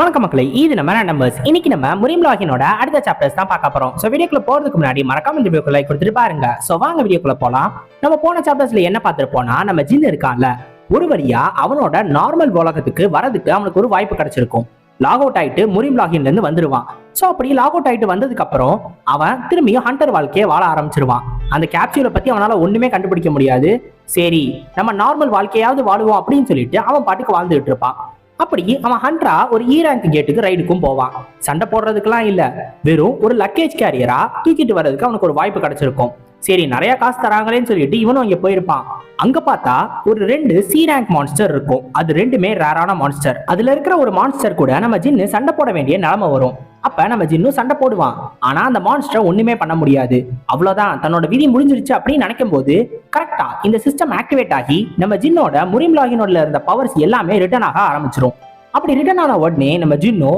வணக்கம் மக்களே இது நம்ம நம்பர்ஸ் இன்னைக்கு நம்ம முரிம் லாகினோட அடுத்த சாப்டர்ஸ் தான் பார்க்க போறோம். ஸோ வீடியோக்குள்ள போறதுக்கு முன்னாடி மறக்காம இந்த வீடியோக்குள்ள லைக் கொடுத்துட்டு பாருங்க. ஸோ வாங்க வீடியோக்குள்ள போலாம். நம்ம போன சாப்டர்ஸ்ல என்ன பார்த்துருப்போம்னா நம்ம ஜின் இருக்கான்ல. ஒரு வழியா அவனோட நார்மல் உலகத்துக்கு வரதுக்கு அவனுக்கு ஒரு வாய்ப்பு கிடைச்சிருக்கும். லாக் அவுட் ஆயிட்டு முரிம் லாகின்ல இருந்து வந்துருவான். ஸோ அப்படி லாக் அவுட் ஆயிட்டு வந்ததுக்கு அப்புறம் அவன் திரும்பியும் ஹண்டர் வாழ்க்கையை வாழ ஆரம்பிச்சிருவான். அந்த கேப்சியூலை பத்தி அவனால ஒண்ணுமே கண்டுபிடிக்க முடியாது. சரி நம்ம நார்மல் வாழ்க்கையாவது வாழுவோம் அப்படின்னு சொல்லிட்டு அவன் பாட்டுக்கு வாழ்ந்துகிட்டு இருப்பான். அப்படி அவன் ஹண்ட்ரா ஒரு இ ரேங்க் கேட்டுக்கு ரைடுக்கும் போவான். சண்டை போடுறதுக்கெல்லாம் இல்ல. வெறும் ஒரு லக்கேஜ் கேரியரா தூக்கிட்டு வர்றதுக்கு அவனுக்கு ஒரு வாய்ப்பு கிடைச்சிருக்கும். சரி நிறைய காசு தராங்களேன்னு சொல்லிட்டு இவனும் அங்க போயிருப்பான். அங்க பார்த்தா ஒரு ரெண்டு சி ரேங்க் மான்ஸ்டர் இருக்கும். அது ரெண்டுமே ரேரான மான்ஸ்டர் அதுல இருக்கிற ஒரு மான்ஸ்டர் கூட நம்ம ஜின்னு சண்டை போட வேண்டிய நிலைமை வரும். அப்ப நம்ம ஜின்னும் சண்டை போடுவான். ஆனா அந்த மான்ஸ்டர் ஒண்ணுமே பண்ண முடியாது. அவ்வளவுதான். தன்னோட விதி முடிஞ்சிருச்சு அப்படின்னு நினைக்கும் போது கரெக்டா இந்த சிஸ்டம் ஆக்டிவேட் ஆகி நம்ம ஜின்னோட முரிம் லாகினோட இருந்த பவர்ஸ் எல்லாமே ரிட்டர்ன் ஆக ஆரம்பிச்சிரும். அப்படி ரிட்டர்ன் ஆன உடனே நம்ம ஜின்னு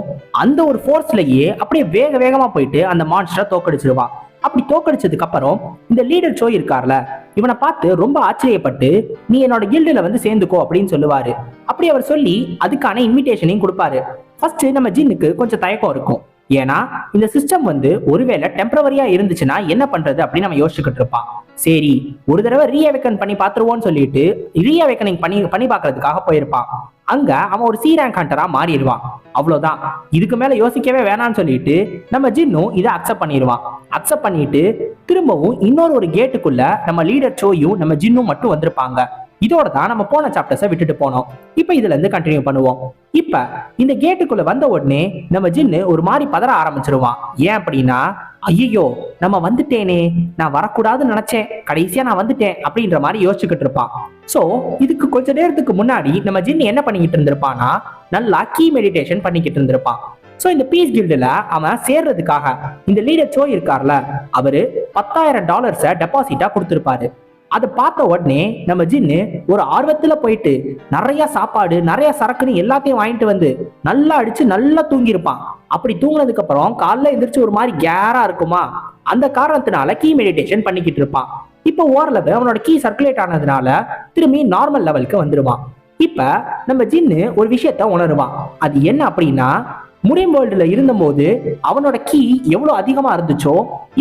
அந்த ஒரு ஃபோர்ஸ்லயே அப்படியே வேக வேகமா போயிட்டு அந்த மான்ஸ்டரை தோக்கடிச்சிருவான் அப்படி தோக்கடிச்சதுக்கு அப்புறம் இந்த லீடர் சோய் இருக்கார்ல இவனை பார்த்து ரொம்ப ஆச்சரியப்பட்டு நீ என்னோட கில்டுல வந்து சேர்ந்துக்கோ அப்படின்னு சொல்லுவாரு. அப்படி அவர் சொல்லி அதுக்கான இன்விடேஷனையும் கொடுப்பாரு. ஃபர்ஸ்ட் நம்ம ஜின்னுக்கு கொஞ்சம் தயக்கம் இருக்கும். ஏன்னா இந்த சிஸ்டம் வந்து ஒருவேளை டெம்பரவரியா இருந்துச்சுன்னா என்ன பண்றது அப்படின்னு நம்ம யோசிச்சுக்கிட்டு இருப்பான் சரி ஒரு தடவை ரீஅவேக்கன் பண்ணி பார்த்துருவோம்னு சொல்லிட்டு ரீஅவேக்கனிங் பண்ணி பண்ணி பார்க்கறதுக்காக போயிருப்பான். அங்க அவன் ஒரு சி ரேங்க் ஹண்டரா மாறிடுவான். அவ்வளவுதான். இதுக்கு மேல யோசிக்கவே வேணாம்னு சொல்லிட்டு நம்ம ஜின்னும் இதை அக்செப்ட் பண்ணிடுவான். அக்செப்ட் பண்ணிட்டு திரும்பவும் இன்னொரு ஒரு கேட்டுக்குள்ள நம்ம லீடர் சோயும் நம்ம ஜின்னும் மட்டும் வந்திருப்பாங்க. இதோட தான் நம்ம போன சாப்டர்ஸை விட்டுட்டு போனோம். இப்போ இதுல இருந்து கண்டினியூ பண்ணுவோம். இப்ப இந்த கேட்டுக்குள்ள வந்த உடனே நம்ம ஜின்னு ஒரு மாதிரி பதற ஆரம்பிச்சிருவான். ஏன் அப்படின்னா ஐயோ நம்ம வந்துட்டேனே நான் வரக்கூடாதுன்னு நினைச்சேன். கடைசியா நான் வந்துட்டேன் அப்படின்ற மாதிரி யோசிச்சுக்கிட்டு இருப்பான். சோ இதுக்கு கொஞ்ச நேரத்துக்கு முன்னாடி நம்ம ஜின் என்ன பண்ணிக்கிட்டு இருந்திருப்பான்னா நல்லா கீ மெடிடேஷன் பண்ணிக்கிட்டு இருந்திருப்பான். சோ இந்த பீஸ் கில்டுல அவன் சேர்றதுக்காக இந்த லீடர் சோ இருக்கார்ல அவரு பத்தாயிரம் டாலர்ஸை டெபாசிட்டா கொடுத்துருப்பாரு. அதை பார்த்த உடனே நம்ம ஜின்னு ஒரு ஆர்வத்துல போயிட்டு நிறைய சாப்பாடு நிறைய சரக்குன்னு எல்லாத்தையும் வாங்கிட்டு வந்து நல்லா அடிச்சு நல்லா தூங்கியிருப்பான். அப்படி தூங்கினதுக்கு அப்புறம் காலைல எந்திரிச்சு ஒரு மாதிரி கேரா இருக்குமா? அந்த காரணத்தினால கீ மெடிடேஷன் பண்ணிக்கிட்டு இருப்பான். இப்போ ஓரளவு அவனோட கீ சர்க்குலேட் ஆனதுனால திரும்பி நார்மல் லெவலுக்கு வந்துருவான். இப்ப நம்ம ஜின்னு ஒரு விஷயத்த உணருவான். அது என்ன அப்படின்னா முரியம் வேர்ல்டுல இருந்தபோது அவனோட கீ எவ்வளவு அதிகமா இருந்துச்சோ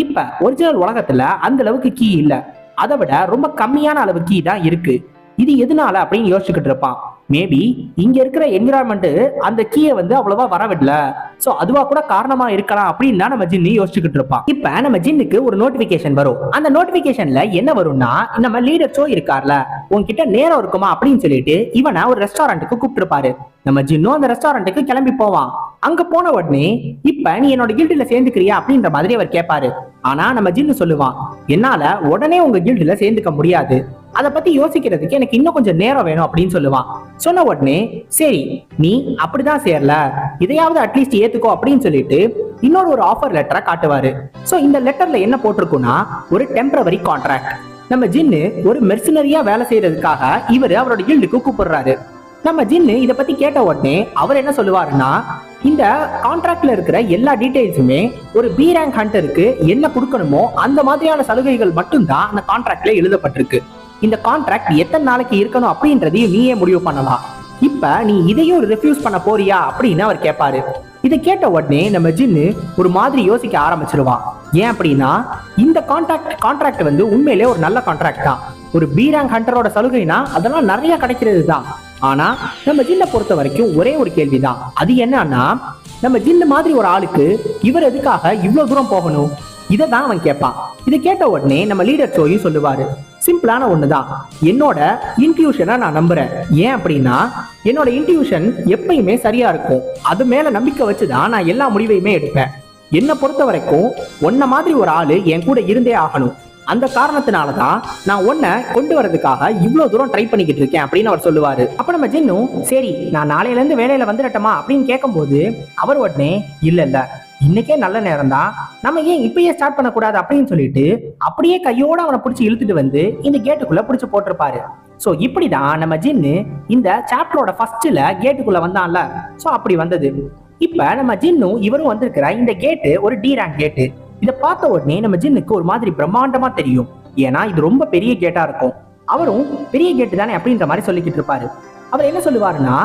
இப்ப ஒரிஜினல் உலகத்துல அந்த அளவுக்கு கீ இல்லை. அதை விட ரொம்ப கம்மியான அளவு கீ தான் இருக்கு. இது எதனால அப்படின்னு யோசிச்சுக்கிட்டு இருப்பான். மேபி இங்க இருக்கிற என்விரான்மெண்ட் அந்த கீயை வந்து அவ்வளவா வரவிடல. சோ அதுவா கூட காரணமா இருக்கலாம் அப்படின்னு நம்ம ஜின்னு யோசிச்சுக்கிட்டு இருப்பான். இப்ப நம்ம ஜின்னுக்கு ஒரு நோட்டிபிகேஷன் வரும். அந்த நோட்டிபிகேஷன்ல என்ன வரும்னா நம்ம லீடர் சோ இருக்கார்ல உன்கிட்ட நேரம் இருக்குமா அப்படின்னு சொல்லிட்டு இவனை ஒரு ரெஸ்டாரண்ட்டுக்கு கூப்பிட்டுருப்பாரு. நம்ம ஜின்னும் அந்த ரெஸ்டாரண்ட்டுக்கு கிளம்பி போவான். அங்க போன உடனே இப்ப நீ என்னோட கில்டுல சேர்ந்துக்கிறியா அப்படின்ற மாதிரி அவர் கேட்பாரு ஆனா நம்ம ஜின்னு சொல்லுவான் என்னால உடனே உங்க கில்டுல சேர்ந்துக்க முடியாது. அதை பத்தி யோசிக்கிறதுக்கு எனக்கு இன்னும் கொஞ்சம் நேரம் வேணும் அப்படின்னு சொல்லுவான் சொன்ன உடனே சரி நீ அப்படிதான் சேரல. இதையாவது அட்லீஸ்ட் ஏத்துக்கோ அப்படின்னு சொல்லிட்டு இன்னொரு ஒரு ஆஃபர் லெட்டரை காட்டுவாரு. சோ இந்த லெட்டர்ல என்ன போட்டிருக்குன்னா ஒரு டெம்பரவரி கான்ட்ராக்ட் நம்ம ஜின்னு ஒரு மெர்சினரியா வேலை செய்யறதுக்காக இவர் அவரோட ஈல்டுக்கு கூப்பிடுறாரு. நம்ம ஜின்னு இத பத்தி கேட்ட உடனே அவர் என்ன சொல்லுவாருன்னா இந்த கான்ட்ராக்ட்ல இருக்கிற எல்லா டீடைல்ஸுமே ஒரு பி ரேங்க் ஹண்டருக்கு என்ன கொடுக்கணுமோ அந்த மாதிரியான சலுகைகள் மட்டும்தான் அந்த கான்ட்ராக்ட்ல எழுதப்பட்டிருக்கு. இந்த கான்ட்ராக்ட் எத்தனை நாளைக்கு இருக்கணும் அப்படின்றதையும் நீயே முடிவு பண்ணலாம். இப்ப நீ இதையும் ரெஃப்யூஸ் பண்ண போறியா அப்படின்னு அவர் கேட்பாரு இதை கேட்ட உடனே நம்ம ஜின்னு ஒரு மாதிரி யோசிக்க ஆரம்பிச்சிருவான். ஏன் அப்படின்னா இந்த கான்ட்ராக்ட் கான்ட்ராக்ட் வந்து உண்மையிலே ஒரு நல்ல கான்ட்ராக்ட் தான். ஒரு பீராங் ஹண்டரோட சலுகைனா அதெல்லாம் நிறைய கிடைக்கிறது தான். ஆனா நம்ம ஜின்னை பொறுத்த வரைக்கும் ஒரே ஒரு கேள்விதான். அது என்னன்னா நம்ம ஜின்னு மாதிரி ஒரு ஆளுக்கு இவர் எதுக்காக இவ்வளவு தூரம் போகணும்? இதை தான் அவன் கேட்பான் இதை கேட்ட உடனே நம்ம லீடர் சோயும் சொல்லுவாரு. சிம்பிளான ஒண்ணுதான். என்னோட இன்ட்யூஷனை நான் நம்புறேன். ஏன் அப்படின்னா என்னோட இன்ட்யூஷன் எப்பயுமே சரியா இருக்கும். அது மேல நம்பிக்கை வச்சுதான் நான் எல்லா முடிவையுமே எடுப்பேன். என்னை பொறுத்த வரைக்கும் ஒன்ன மாதிரி ஒரு ஆளு என் கூட இருந்தே ஆகணும். அந்த காரணத்தினால தான் நான் ஒன்ன கொண்டு வரதுக்காக இவ்வளவு தூரம் ட்ரை பண்ணிக்கிட்டு இருக்கேன் அப்படின்னு அவர் சொல்லுவாரு. அப்ப நம்ம ஜின்னும் சரி நான் நாளையில இருந்து வேலையில வந்துடட்டமா? அப்படின்னு கேட்கும்போது அவர் உடனே இல்ல இல்ல. இன்னைக்கே நல்ல நேரம் தான் நம்ம ஏன் இப்பயே ஸ்டார்ட் பண்ணக்கூடாது அப்படின்னு சொல்லிட்டு அப்படியே கையோட அவனை பிடிச்சி இழுத்துட்டு வந்து இந்த கேட்டுக்குள்ள பிடிச்சி போட்டிருப்பாரு. சோ இப்படிதான் நம்ம ஜின்னு இந்த சாப்டரோட ஃபர்ஸ்ட்ல கேட்டுக்குள்ள வந்தான்ல. சோ அப்படி வந்தது. இப்ப நம்ம ஜின்னும் இவரும் வந்திருக்கிற இந்த கேட்டு ஒரு டி ரேங்க் கேட்டு இதை பார்த்த உடனே நம்ம ஜின்னுக்கு ஒரு மாதிரி பிரம்மாண்டமா தெரியும். ஏன்னா இது ரொம்ப பெரிய கேட்டா இருக்கும். அவரும் பெரிய கேட்டு தானே அப்படின்ற மாதிரி சொல்லிக்கிட்டு இருப்பாரு. அவர் என்ன சொல்லுவாருன்னா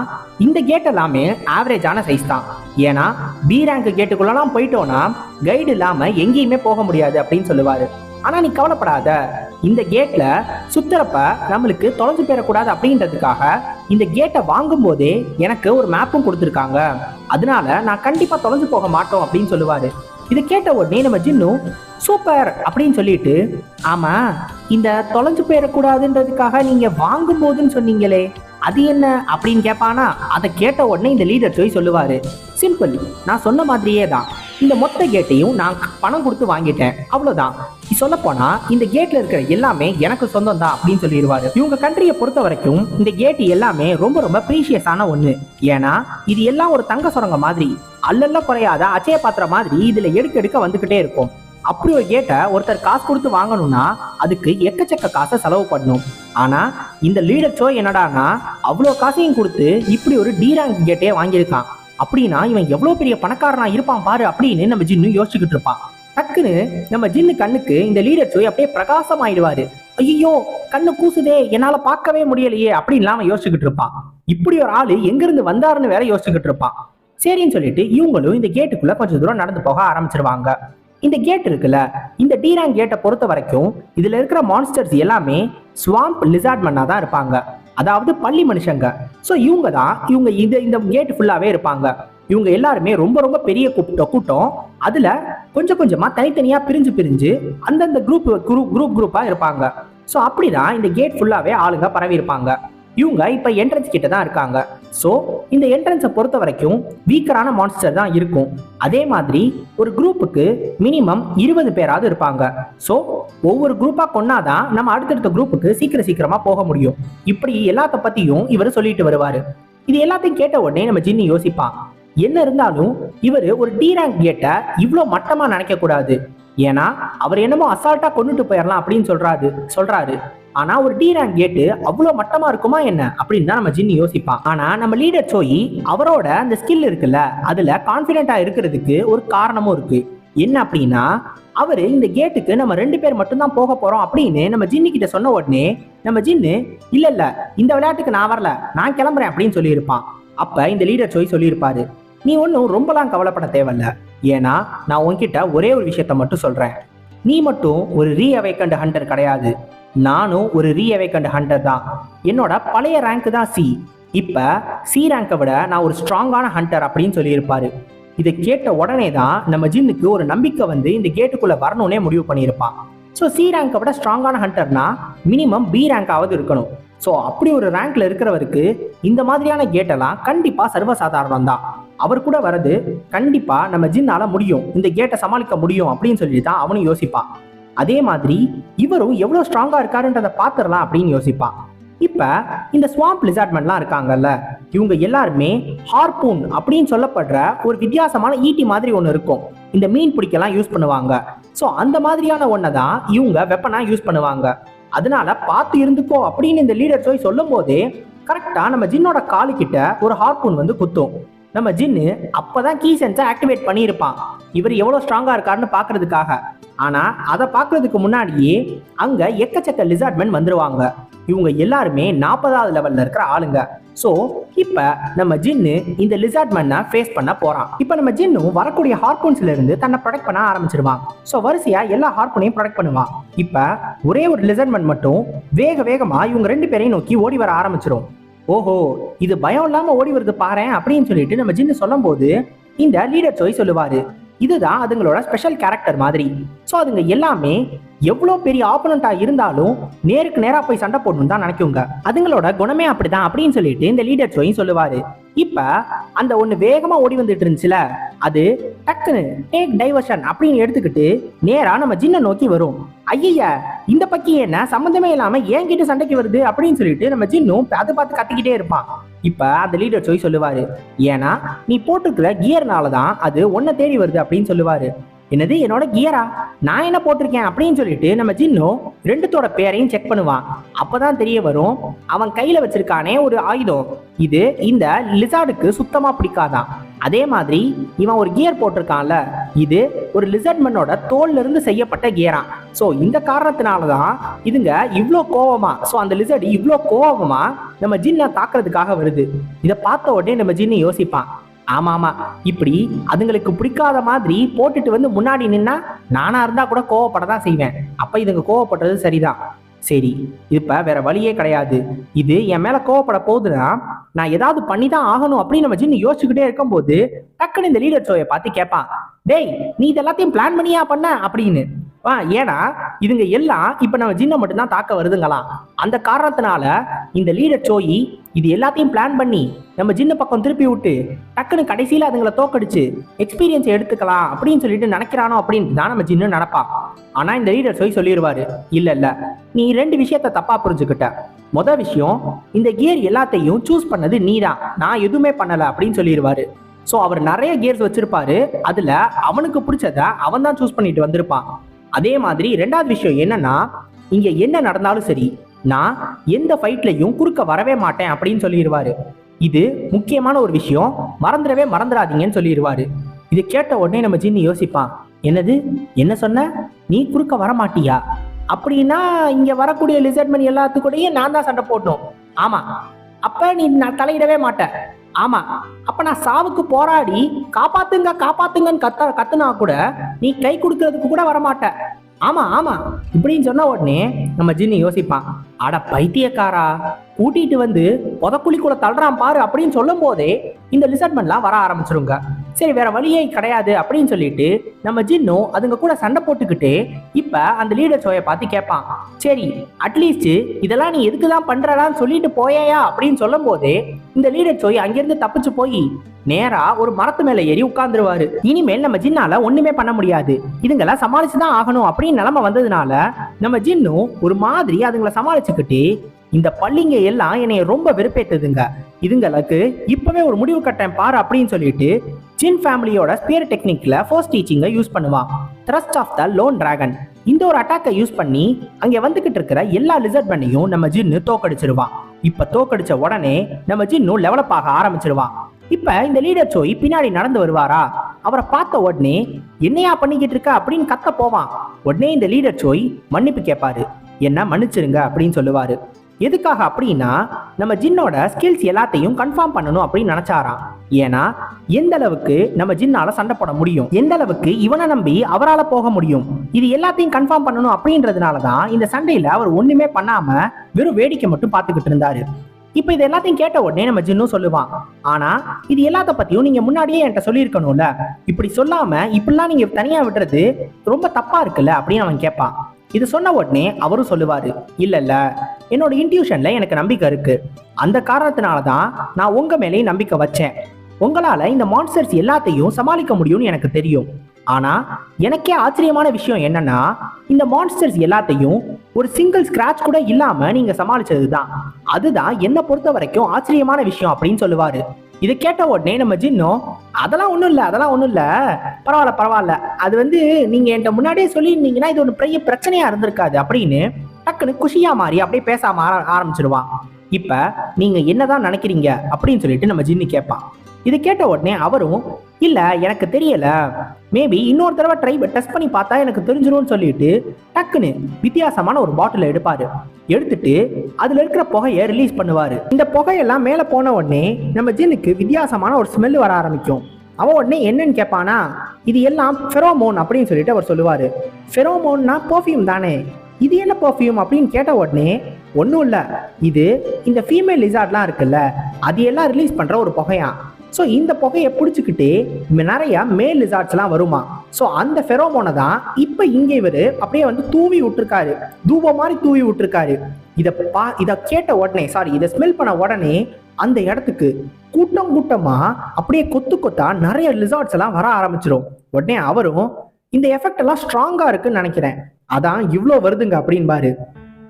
இந்த கேட் எல்லாமே ஆவரேஜான சைஸ் தான். ஏன்னா பி ரேங்க் கேட்டுக்குள்ளலாம் போயிட்டோம்னா கைடு இல்லாம எங்கேயுமே போக முடியாது அப்படின்னு சொல்லுவாரு. ஆனா நீ கவலைப்படாத. இந்த கேட்ல சுத்துறப்ப நம்மளுக்கு தொலைஞ்சு போயிடக்கூடாது அப்படின்றதுக்காக இந்த கேட்டை வாங்கும் போதே எனக்கு ஒரு மேப்பும் கொடுத்துருக்காங்க. அதனால நான் கண்டிப்பா தொலைஞ்சு போக மாட்டோம் அப்படின்னு சொல்லுவாரு. இதை கேட்ட உடனே நம்ம ஜின்னும் சூப்பர் அப்படின்னு சொல்லிட்டு ஆமா இந்த தொலைஞ்சு போயிடக்கூடாதுன்றதுக்காக நீங்க வாங்கும் போதுன்னு சொன்னீங்களே அது என்ன அப்படின்னு கேட்பானா அதை கேட்ட உடனே இந்த லீடர் போய் சொல்லுவார். சிம்பிள் நான் சொன்ன மாதிரியே தான். இந்த மொத்த கேட்டையும் நான் பணம் கொடுத்து வாங்கிட்டேன். அவ்வளோதான் சொல்ல போனா இந்த கேட்ல இருக்கிற எல்லாமே எனக்கு சொந்தம் தான் அப்படின்னு சொல்லிடுவாரு. இவங்க கண்ட்ரியை பொறுத்த வரைக்கும் இந்த கேட் எல்லாமே ரொம்ப ரொம்ப ப்ரீஷியஸான ஒன்று ஏன்னா இது எல்லாம் ஒரு தங்க சுரங்க மாதிரி. அல்லல்ல குறையாத அச்சய பாத்திரம் மாதிரி இதுல எடுக்க எடுக்க வந்துகிட்டே இருக்கும். அப்படி ஒரு கேட்டை ஒருத்தர் காசு கொடுத்து வாங்கணும்னா அதுக்கு எக்கச்சக்க காசை செலவு பண்ணணும். ஆனா இந்த லீடர் ஷோ என்னடான்னா அவ்வளோ காசையும் கொடுத்து இப்படி ஒரு டீராங் ரேங்க் கேட்டே வாங்கியிருக்கான். அப்படின்னா இவன் எவ்வளோ பெரிய பணக்காரனா இருப்பான் பாரு அப்படின்னு நம்ம ஜின்னு யோசிச்சுக்கிட்டு இருப்பான். டக்குன்னு நம்ம ஜின்னு கண்ணுக்கு இந்த லீடர் சோய் அப்படியே பிரகாசம் ஆயிடுவாரு ஐயோ கண்ணு கூசுதே என்னால பார்க்கவே முடியலையே அப்படின்லாம் அவன் யோசிச்சுக்கிட்டு இருப்பான். இப்படி ஒரு ஆளு எங்க இருந்து வந்தாருன்னு வேற யோசிச்சுக்கிட்டு இருப்பான். சரின்னு சொல்லிட்டு இவங்களும் இந்த கேட்டுக்குள்ள கொஞ்சம் தூரம் நடந்து போக ஆரம்பிச்சிருவாங்க. இந்த கேட் இருக்குல்ல இந்த டீராங் கேட்டை பொறுத்த வரைக்கும் இதுல இருக்கிற மான்ஸ்டர்ஸ் எல்லாமே ஸ்வாம்ப் லிசார்ட் மன்னா தான் இருப்பாங்க. அதாவது பள்ளி மனுஷங்க. ஸோ இவங்க தான் இவங்க இந்த இந்த கேட் ஃபுல்லாவே இருப்பாங்க. இவங்க எல்லாருமே ரொம்ப ரொம்ப பெரிய கூட்டம் கூட்டம். அதுல கொஞ்சம் கொஞ்சமா தனித்தனியா பிரிஞ்சு பிரிஞ்சு அந்தந்த குரூப் குரூப் குரூப் குரூப்பா இருப்பாங்க. ஸோ அப்படிதான் இந்த கேட் ஃபுல்லாவே ஆளுங்க பரவி இருப்பாங்க. இவங்க இப்ப என்ட்ரன்ஸ் கிட்ட தான் இருக்காங்க. ஸோ இந்த என்ட்ரன்ஸை பொறுத்த வரைக்கும் வீக்கரான மான்ஸ்டர் தான் இருக்கும். அதே மாதிரி ஒரு குரூப்புக்கு மினிமம் இருபது பேராவது இருப்பாங்க. ஸோ ஒவ்வொரு குரூப்பாக கொண்டாதான் நம்ம அடுத்தடுத்த குரூப்புக்கு சீக்கிரம் சீக்கிரமா போக முடியும். இப்படி எல்லாத்த பத்தியும் இவர் சொல்லிட்டு வருவாரு. இது எல்லாத்தையும் கேட்ட உடனே நம்ம ஜின்னி யோசிப்பான். என்ன இருந்தாலும் இவர் ஒரு டி ரேங்க் கேட்டை இவ்வளோ மட்டமா நினைக்க கூடாது ஏன்னா அவர் என்னமோ அசால்ட்டா கொண்டுட்டு போயிடலாம் அப்படின்னு சொல்றாரு சொல்றாரு. ஆனா ஒரு டி ரேங்க் கேட்டு அவ்வளோ மட்டமா இருக்குமா என்ன? அப்படின்னு தான் நம்ம ஜின்னு யோசிப்பான். ஆனா நம்ம லீடர் சோயி அவரோட அந்த ஸ்கில் இருக்குல்ல அதுல கான்பிடென்ட்டா இருக்கிறதுக்கு ஒரு காரணமும் இருக்கு. என்ன அப்படின்னா அவரு இந்த கேட்டுக்கு நம்ம ரெண்டு பேர் மட்டும்தான் போக போறோம் அப்படின்னு நம்ம ஜின்னி கிட்ட சொன்ன உடனே நம்ம ஜின்னு இல்ல இல்ல இந்த விளையாட்டுக்கு நான் வரல நான் கிளம்புறேன் அப்படின்னு சொல்லியிருப்பான். அப்ப இந்த லீடர் சோய் சொல்லியிருப்பாரு நீ ஒன்றும் ரொம்பலாம் கவலைப்பட தேவையில்ல. ஏன்னா நான் உன்கிட்ட ஒரே ஒரு விஷயத்த மட்டும் சொல்றேன். நீ மட்டும் ஒரு ரீ அவைக்கண்ட் ஹண்டர் கிடையாது. நானும் ஒரு ரீஅவேக்கண்ட் ஹண்டர் தான். என்னோட பழைய ரேங்க் தான் சி இப்ப சி ரேங்கை விட நான் ஒரு ஸ்ட்ராங்கான ஹண்டர் அப்படின்னு சொல்லியிருப்பாரு. இதை கேட்ட உடனே தான் நம்ம ஜின்னுக்கு ஒரு நம்பிக்கை வந்து இந்த கேட்டுக்குள்ள வரணும்னே முடிவு பண்ணியிருப்பான். ஸோ சி ரேங்கை விட ஸ்ட்ராங்கான ஹண்டர்னா மினிமம் பி ரேங்காவது இருக்கணும். ஸோ அப்படி ஒரு ரேங்க்ல இருக்கிறவருக்கு இந்த மாதிரியான கேட்டெல்லாம் கண்டிப்பா சர்வசாதாரணம் தான். அவர் கூட வரது கண்டிப்பா நம்ம ஜின்னால முடியும். இந்த கேட்டை சமாளிக்க முடியும் அப்படின்னு சொல்லிட்டு தான் அவனும் யோசிப்பான். அதே மாதிரி இவரும் எவ்வளோ ஸ்ட்ராங்காக இருக்காருன்றதை பார்த்துடலாம் அப்படின்னு யோசிப்பான். இப்போ இந்த ஸ்வாம்ப் லிசார்ட்மெண்ட்லாம் இருக்காங்கல்ல இவங்க எல்லாருமே ஹார்பூன் அப்படின்னு சொல்லப்படுற ஒரு வித்தியாசமான ஈட்டி மாதிரி ஒன்று இருக்கும். இந்த மீன் பிடிக்கலாம் யூஸ் பண்ணுவாங்க. ஸோ அந்த மாதிரியான ஒன்றை தான் இவங்க வெப்பனா யூஸ் பண்ணுவாங்க. அதனால பார்த்து இருந்துக்கோ அப்படின்னு இந்த லீடர் போய் சொல்லும் போதே கரெக்டாக நம்ம ஜின்னோட காலு ஒரு ஹார்பூன் வந்து குத்தும். நம்ம ஜின்னு அப்பதான் கீ சென்ஸை ஆக்டிவேட் பண்ணியிருப்பான். இவர் எவ்வளோ ஸ்ட்ராங்காக இருக்காருன்னு பார்க்கறதுக்காக. ஆனால் அதை பார்க்கறதுக்கு முன்னாடியே அங்கே எக்கச்சக்க லிசார்ட்மென் வந்துருவாங்க. இவங்க எல்லாருமே நாற்பதாவது லெவலில் இருக்கிற ஆளுங்க. ஸோ இப்போ நம்ம ஜின்னு இந்த லிசார்ட்மென்னை ஃபேஸ் பண்ண போகிறான் இப்போ நம்ம ஜின்னும் வரக்கூடிய ஹார்போன்ஸ்ல இருந்து தன்னை ப்ரொடெக்ட் பண்ண ஆரம்பிச்சிருவான். ஸோ வரிசையாக எல்லா ஹார்போனையும் ப்ரொடெக்ட் பண்ணுவான். இப்போ ஒரே ஒரு லிசார்ட்மென் மட்டும் வேக வேகமாக இவங்க ரெண்டு பேரையும் நோக்கி ஓடி வர ஆரம்பிச்சிடும் ஓஹோ இது பயம் இல்லாம ஓடி வருது பாரேன் அப்படின்னு சொல்லிட்டு நம்ம ஜின்னு சொல்லும் போது இந்த லீடர் சோய் சொல்லுவாரு. இதுதான் அதுங்களோட ஸ்பெஷல் கேரக்டர் மாதிரி. ஸோ அதுங்க எல்லாமே எவ்வளோ பெரிய ஆப்போனண்டா இருந்தாலும் நேருக்கு நேராக போய் சண்டை போடணும் தான் நினைக்குங்க. அதுங்களோட குணமே அப்படிதான் அப்படின்னு சொல்லிட்டு இந்த லீடர் சோயும் சொல்லுவாரு. இப்ப அந்த ஒண்ணு வேகமா ஓடி வந்துட்டு இருந்துச்சுல அது டக்குன்னு டேக் டைவர்ஷன் அப்படின்னு எடுத்துக்கிட்டு நேரா நம்ம ஜின்ன நோக்கி வரும். ஐயா இந்த பக்கி என்ன சம்மந்தமே இல்லாம என்கிட்ட சண்டைக்கு வருது அப்படின்னு சொல்லிட்டு நம்ம ஜின்னும் அதை பார்த்து கத்திக்கிட்டே இருப்பான். இப்ப அந்த லீடர் சோய் சொல்லுவாரு ஏன்னா நீ போட்டிருக்கிற கியர்னால தான் அது ஒன்ன தேடி வருது அப்படின்னு சொல்லுவாரு. என்னது என்னோட கியரா நான் என்ன போட்டிருக்கேன் அப்படின்னு சொல்லிட்டு நம்ம ஜின்னு ரெண்டுத்தோட பேரையும் செக் பண்ணுவான். அப்பதான் தெரிய வரும் அவன் கையில வச்சிருக்கானே ஒரு ஆயுதம். இது இந்த லிசார்டுக்கு சுத்தமா பிடிக்காதான். அதே மாதிரி இவன் ஒரு கியர் போட்டிருக்கான்ல இது ஒரு லிசர்ட்மனோட தோல்ல இருந்து செய்யப்பட்ட கியரா ஸோ இந்த காரணத்தினால தான் இதுங்க இவ்வளோ கோவமா ஸோ அந்த லிசர்ட் இவ்வளோ கோவமா நம்ம ஜின்னை தாக்குறதுக்காக வருது. இதை பார்த்த உடனே நம்ம ஜின்னு யோசிப்பான் ஆமா ஆமா இப்படி அதுங்களுக்கு பிடிக்காத மாதிரி போட்டுட்டு வந்து முன்னாடி நின்னா நானா இருந்தா கூட கோவப்பட தான் செய்வேன். அப்ப இதுங்க கோவப்படுறது சரிதான். சரி இப்ப வேற வழியே கிடையாது. இது என் மேல கோவப்பட போகுதுன்னா நான் ஏதாவது பண்ணி தான் ஆகணும் அப்படின்னு நம்ம ஜின்னு யோசிச்சுக்கிட்டே இருக்கும்போது டக்குன்னு இந்த லீடர் ஷோயை பார்த்து கேட்பான். டேய் நீ இதெல்லாத்தையும் பிளான் பண்ணியா பண்ண? அப்படின்னு. ஆ ஏன்னா இதுங்க எல்லாம் இப்ப நம்ம ஜின்னை மட்டும்தான் தாக்க வருதுங்களாம் அந்த காரணத்தினால இந்த லீடர் சோயி இது எல்லாத்தையும் பிளான் பண்ணி நம்ம ஜின்ன பக்கம் திருப்பி விட்டு டக்குன்னு கடைசியில அதுங்களை தோக்கடிச்சு எக்ஸ்பீரியன்ஸ் எடுத்துக்கலாம் அப்படின்னு சொல்லிட்டு நினைக்கிறானோ அப்படின்னு தான் நம்ம ஜின்னு நினப்பா. ஆனா இந்த லீடர் சோய் சொல்லிடுவாரு இல்ல இல்ல நீ ரெண்டு விஷயத்த தப்பா புரிஞ்சுக்கிட்ட. முத விஷயம் இந்த கியர் எல்லாத்தையும் சூஸ் பண்ணது நீதான். நான் எதுவுமே பண்ணல அப்படின்னு சொல்லிடுவாரு. ஸோ அவர் நிறைய கியர்ஸ் வச்சிருப்பாரு. அதுல அவனுக்கு பிடிச்சத அவன் தான் சூஸ் பண்ணிட்டு வந்திருப்பான். அதே மாதிரி ரெண்டாவது விஷயம் என்னன்னா இங்க என்ன நடந்தாலும் சரி நான் எந்த ஃபைட்லையும் குறுக்க வரவே மாட்டேன் அப்படின்னு சொல்லிடுவாரு. இது முக்கியமான ஒரு விஷயம். மறந்துடவே மறந்துடாதீங்கன்னு சொல்லிடுவாரு. இது கேட்ட உடனே நம்ம ஜின்னு யோசிப்பான். என்னது? என்ன சொன்ன? நீ குறுக்க வர மாட்டியா அப்படின்னா இங்க வரக்கூடிய லிசர்ட்மென் எல்லாத்துக்கூடயும் நான் தான் சண்டை போடணும். ஆமா. அப்ப நீ நான் தலையிடவே மாட்ட ஆமா. அப்ப நான் சாவுக்கு போராடி காப்பாத்துங்க காப்பாத்துங்கன்னு கத்த கத்துனா கூட நீ கை கொடுக்கறதுக்கு கூட வரமாட்ட. ஆமா ஆமா. இப்படின்னு சொன்ன உடனே நம்ம ஜின்னு யோசிப்பான். அட பைத்தியக்காரா கூட்டிட்டு வந்து புதக்குழிக்குள்ள தள்ளுறான் பாரு அப்படின்னு சொல்லும் போதே இந்த லிசர்ட்மெண்ட்லாம் வர ஆரம்பிச்சிருங்க. சரி வேற வழியே கிடையாது அப்படின்னு சொல்லிட்டு நம்ம ஜின்னும் அதுங்க கூட சண்டை போட்டுக்கிட்டு இப்ப அந்த லீடர் சோயை பார்த்து கேட்பான். சரி அட்லீஸ்ட் இதெல்லாம் நீ எதுக்கு தான் பண்றடான்னு சொல்லிட்டு போயேயா அப்படின்னு சொல்லும் போது இந்த லீடர் சோய் அங்கிருந்து தப்பிச்சு போய் நேரா ஒரு மரத்து மேல ஏறி உட்கார்ந்துருவாரு. இனிமேல் நம்ம ஜின்னால ஒண்ணுமே பண்ண முடியாது. இதுங்கெல்லாம் சமாளிச்சுதான் ஆகணும் அப்படின்னு நிலைமை வந்ததுனால நம்ம ஜின்னும் ஒரு மாதிரி அதுங்களை சமாளிச்சுக்கிட்டு இந்த பள்ளிங்க எல்லாம் என்னைய ரொம்ப வெறுப்பேத்துதுங்க. இதுங்களுக்கு இப்பவே ஒரு முடிவு கட்டேன் பாரு அப்படின்னு சொல்லிட்டு ஜின் ஃபேமிலியோட ஸ்பியர் டெக்னிக்ல ஃபோர்ஸ் டீச்சிங்கை யூஸ் பண்ணுவான். Thrust of the lone dragon இந்த ஒரு அட்டாக்கை யூஸ் பண்ணி அங்கே வந்துகிட்டு இருக்கிற எல்லா லிசர்ட் பண்ணியும் நம்ம ஜின்னு தோக்கடிச்சிருவான். இப்ப தோக்கடிச்ச உடனே நம்ம ஜின்னும் டெவலப் ஆக ஆரம்பிச்சிருவான். இப்ப இந்த லீடர் சோய் பின்னாடி நடந்து வருவாரா? அவரை பார்த்த உடனே என்னையா பண்ணிக்கிட்டு இருக்க? அப்படின்னு கத்த போவான். உடனே இந்த லீடர் சோய் மன்னிப்பு கேட்பாரு என்ன மன்னிச்சிருங்க அப்படின்னு சொல்லுவாரு. எதுக்காக அப்படின்னா நம்ம ஜின்னோட ஸ்கில்ஸ் எல்லாத்தையும் கன்ஃபார்ம் பண்ணணும் அப்படின்னு நினைச்சாராம். ஏன்னா எந்த அளவுக்கு நம்ம ஜின்னால சண்டை போட முடியும் எந்த அளவுக்கு இவனை நம்பி அவரால் போக முடியும் இது எல்லாத்தையும் கன்ஃபார்ம் பண்ணணும் அப்படின்றதுனால தான் இந்த சண்டையில அவர் ஒண்ணுமே பண்ணாம வெறும் வேடிக்கை மட்டும் பார்த்துக்கிட்டு இருந்தாரு. இப்போ இது எல்லாத்தையும் கேட்ட உடனே நம்ம ஜின்னும் சொல்லுவான் ஆனா இது எல்லாத்த பத்தியும் நீங்க முன்னாடியே என்கிட்ட சொல்லியிருக்கணும்ல? இப்படி சொல்லாம இப்படிலாம் நீங்க தனியா விடுறது ரொம்ப தப்பா இருக்குல்ல? அப்படின்னு அவன் கேட்பான். இது சொன்ன உடனே அவரும் சொல்லுவாரு இல்ல இல்ல என்னோட இன்ட்யூஷன்ல எனக்கு நம்பிக்கை இருக்கு. அந்த காரணத்தினால தான் நான் உங்க மேலேயும் நம்பிக்கை வச்சேன். உங்களால இந்த மான்ஸ்டர்ஸ் எல்லாத்தையும் சமாளிக்க முடியும்னு எனக்கு தெரியும். ஆனா எனக்கே ஆச்சரியமான விஷயம் என்னன்னா இந்த மான்ஸ்டர்ஸ் எல்லாத்தையும் ஒரு சிங்கிள் ஸ்க்ராட்ச் கூட இல்லாம நீங்க சமாளிச்சது தான் அதுதான் என்னை பொறுத்த வரைக்கும் ஆச்சரியமான விஷயம் அப்படின்னு சொல்லுவாரு. இதை கேட்ட உடனே நம்ம ஜின்னும் அதெல்லாம் ஒன்றும் இல்லை அதெல்லாம் ஒன்றும் இல்லை. பரவாயில்ல பரவாயில்ல. அது வந்து நீங்கள் என்கிட்ட முன்னாடியே சொல்லியிருந்தீங்கன்னா இது ஒரு பெரிய பிரச்சனையாக இருந்திருக்காது. அப்படின்னு டக்குன்னு குஷியா மாறி அப்படியே பேசாம ஆர- ஆரம்பிச்சிருவான் இப்போ நீங்கள் என்னதான் நினைக்கிறீங்க அப்படின்னு சொல்லிட்டு நம்ம ஜின்னு கேட்பான் இது கேட்ட உடனே அவரும் இல்ல எனக்கு தெரியல. மேபி இன்னொரு தடவை ட்ரை டெஸ்ட் பண்ணி பார்த்தா எனக்கு தெரிஞ்சிரும்னு சொல்லிட்டு டக்குன்னு வித்தியாசமான ஒரு பாட்டில் எடுப்பாரு. எடுத்துட்டு அதுல இருக்கிற புகையை ரிலீஸ் பண்ணுவாரு. இந்த புகையெல்லாம் மேலே போன உடனே நம்ம ஜின்னுக்கு வித்தியாசமான ஒரு ஸ்மெல் வர ஆரம்பிக்கும். அவன் உடனே என்னன்னு கேட்பானா இது எல்லாம் ஃபெரோமோன் அப்படின்னு சொல்லிட்டு அவர் சொல்லுவாரு. ஃபெரோமோன்னா பர்ஃப்யூம் தானே. இது என்ன பர்ஃப்யூம் அப்படின்னு கேட்ட உடனே ஒன்றும் இல்லை. இது இந்த ஃபீமேல் லிசார்ட்லாம் இருக்குல்ல அது எல்லாம் ரிலீஸ் பண்ணுற ஒரு புகையான் ஸோ இந்த புகையை பிடிச்சிக்கிட்டு நிறைய மேல் லிசார்ட்ஸ்லாம் வருமா? ஸோ அந்த ஃபெரோமோனை தான் இப்போ இங்கே இவர் அப்படியே வந்து தூவி விட்டுருக்காரு. தூபம் மாதிரி தூவி விட்டுருக்காரு. இதை பா இதை கேட்ட உடனே சாரி இதை ஸ்மெல் பண்ண உடனே அந்த இடத்துக்கு கூட்டம் கூட்டமாக அப்படியே கொத்து கொத்தா நிறைய லிசார்ட்ஸ் எல்லாம் வர ஆரம்பிச்சிடும் உடனே அவரும் இந்த எஃபெக்ட் எல்லாம் ஸ்ட்ராங்காக இருக்குன்னு நினைக்கிறேன். அதான் இவ்வளோ வருதுங்க அப்படின்பாரு.